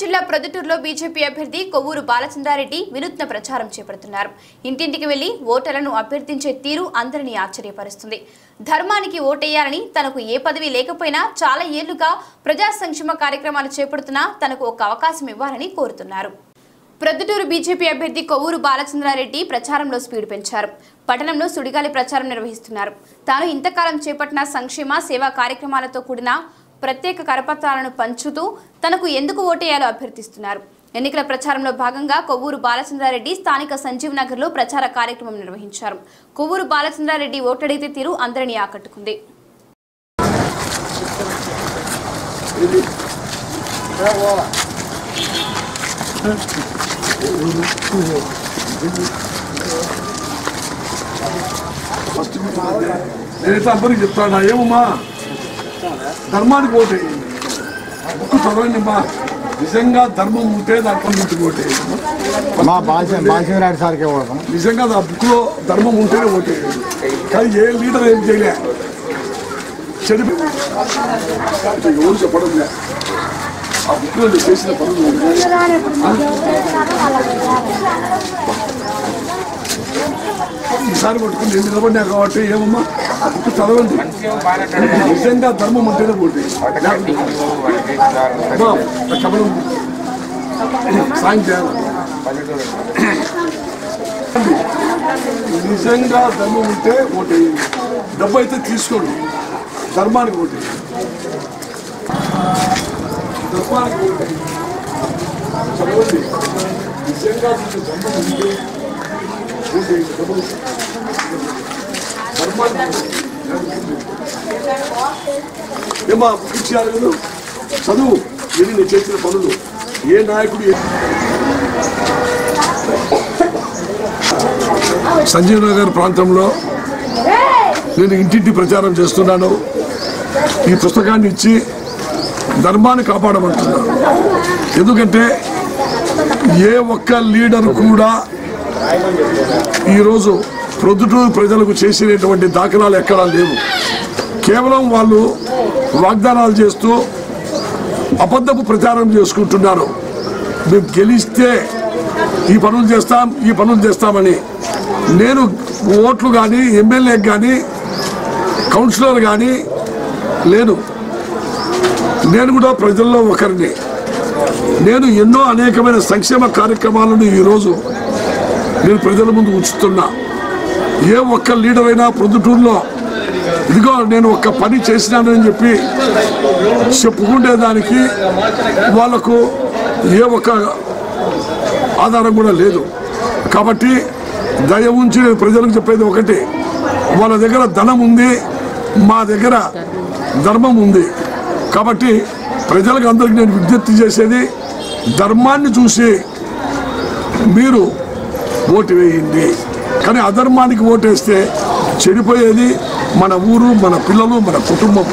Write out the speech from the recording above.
జిల్లా ప్రొద్దుటూరులో బీజేపీ అభ్యర్థి కొవ్వూరు బాలచందారెడ్డి వినూత్న ప్రచారం చేపడుతున్నారు. ఇంటింటికి వెళ్ళి ఓటర్లను అభ్యర్థించే తీరు అందరినీ ఆశ్చర్యపరుస్తుంది. ధర్మానికి ఓటేయాలని తనకు ఏ పదవి లేకపోయినా చాలా ఏళ్ళుగా ప్రజా సంక్షేమ కార్యక్రమాలు చేపడుతున్నా తనకు ఒక అవకాశం ఇవ్వాలని కోరుతున్నారు. ప్రొద్దుటూరు బీజేపీ అభ్యర్థి కొవ్వూరు బాలచంద్రారెడ్డి ప్రచారంలో స్పీడ్ పెంచారు. పట్టణంలో సుడిగాలి ప్రచారం నిర్వహిస్తున్నారు. తాను ఇంతకాలం చేపట్టిన సంక్షేమ సేవా కార్యక్రమాలతో కూడిన ప్రత్యేక కరపత్రాలను పంచుతూ తనకు ఎందుకు ఓటేయాలో అభ్యర్థిస్తున్నారు. ఎన్నికల ప్రచారంలో భాగంగా కొవ్వూరు బాలచంద్రారెడ్డి స్థానిక సంజీవ్ నగర్లో ప్రచార కార్యక్రమం నిర్వహించారు. కొవ్వూరు బాలచంద్రారెడ్డి ఓటడిగితే తీరు అందరినీ ఆకట్టుకుంది. ఫస్ట్ చెప్తాను? ఏమమ్మా? ధర్మానికి ఓటే బుక్ చదవండి అమ్మా నిజంగా ధర్మం ఉంటే దాంట్లో నుంచి ఓటే మా భాష భాషరాడు సార్కే పోతాం నిజంగా ఆ బుక్లో ధర్మం ఉంటేనే ఓటే కానీ ఏ లీడర్ ఏం చేయలే చెడు ఎవరు చెప్పడం లే ఆ బుక్లో నువ్వు చేసిన పనులు ఈసారి పట్టుకుని నేను నిలబడినా కాబట్టి ఏమమ్మా? చదవండి. నిజంగా ధర్మం అంటేనే పోటీ అమ్మా, ఆ సాయం చేయాలి. నిజంగా ధర్మం ఉంటే ఓటేయండి డబ్బు అయితే తీసుకోండి. ధర్మానికి ఓటేయండి ధర్మానికి ఓటేయండి చదవండి. నిజంగా ధర్మం ఉంటే ఓటేయండి డబ్బు ఏమా ఇచ్చారు కదా చదువు ఇది నేను చేసిన పనులు. ఏ నాయకుడు సంజీవ్ నగర్ ప్రాంతంలో నేను ఇంటింటి ప్రచారం చేస్తున్నాను. ఈ పుస్తకాన్ని ఇచ్చి ధర్మాన్ని కాపాడమంటున్నాను. ఎందుకంటే ఏ ఒక్క లీడర్ కూడా ఈరోజు ప్రొద్దుటూరు ప్రజలకు చేసినటువంటి దాఖలాలు ఎక్కడా లేవు. కేవలం వాళ్ళు వాగ్దానాలు చేస్తూ అబద్ధపు ప్రచారం చేసుకుంటున్నారు. మేము గెలిస్తే ఈ పనులు చేస్తాం ఈ పనులు చేస్తామని. నేను ఓట్లు కానీ ఎమ్మెల్యేకి కానీ కౌన్సిలర్ కానీ లేను. నేను కూడా ప్రజల్లో ఒకరిని. నేను ఎన్నో అనేకమైన సంక్షేమ కార్యక్రమాలను ఈరోజు నేను ప్రజల ముందు ఉంచుతున్నా. ఏ ఒక్క లీడర్ అయినా ప్రొద్దుటూరులో ఇదిగో నేను ఒక పని చేసినానని చెప్పి చెప్పుకునేదానికి వాళ్ళకు ఏ ఒక్క ఆధారం కూడా లేదు. కాబట్టి దయ ఉంచి నేను ప్రజలకు చెప్పేది ఒకటి వాళ్ళ దగ్గర ధనం ఉంది మా దగ్గర ధర్మం ఉంది. కాబట్టి ప్రజలకు అందరికీ నేను విజ్ఞప్తి చేసేది ధర్మాన్ని చూసి మీరు ఓటు వేయండి. కానీ అధర్మానికి ఓటేస్తే చెడిపోయేది మన ఊరు మన పిల్లలు మన కుటుంబం.